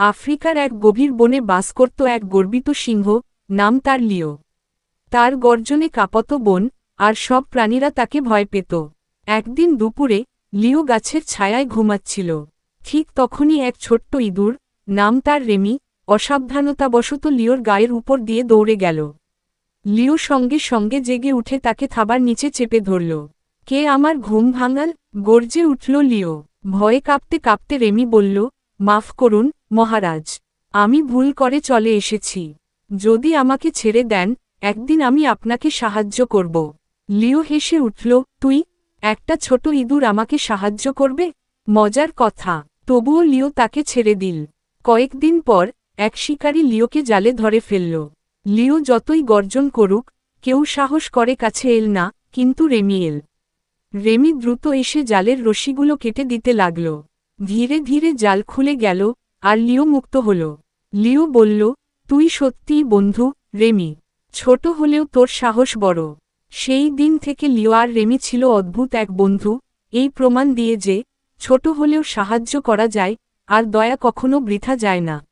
আফ্রিকার এক গভীর বনে বাস করত এক গর্বিত সিংহ, নাম তার লিও। তার গর্জনে কাঁপত বন, আর সব প্রাণীরা তাকে ভয় পেত। একদিন দুপুরে, লিও গাছের ছায়ায় ঘুমাচ্ছিল। ঠিক তখনই এক ছোট্ট ইঁদুর, নাম তার রেমি, অসাবধানতাবশত লিওর গায়ের উপর দিয়ে দৌড়ে গেল। লিও সঙ্গে সঙ্গে জেগে উঠে তাকে থাবার নিচে চেপে ধরল। কে আমার ঘুম ভাঙাল? গর্জে উঠল লিও। ভয়ে কাঁপতে কাঁপতে রেমি বলল মাফ করুন, মহারাজ। আমি ভুল করে চলে এসেছি। যদি আমাকে ছেড়ে দেন, একদিন আমি আপনাকে সাহায্য করব। লিও হেসে উঠল, তুই, একটা ছোট ইঁদুর আমাকে সাহায্য করবে? মজার কথা। তবুও লিও তাকে ছেড়ে দিল। কয়েকদিন পর, এক শিকারী লিওকে জালে ধরে ফেলল। লিও যতই গর্জন করুক, কেউ সাহস করে কাছে এল না, কিন্তু রেমি এল রেমি দ্রুত এসে জালের রশিগুলো কেটে দিতে লাগল। ধীরে ধীরে জাল খুলে গেল, আর লিও মুক্ত হল। লিও বলল, তুই সত্যিই বন্ধু, রেমি। ছোট হলেও তোর সাহস বড়। সেই দিন থেকে লিও আর রেমি ছিল অদ্ভুত এক বন্ধু। এই প্রমাণ দিয়ে যে, ছোট হলেও সাহায্য করা যায়, আর দয়া কখনো বৃথা যায় না।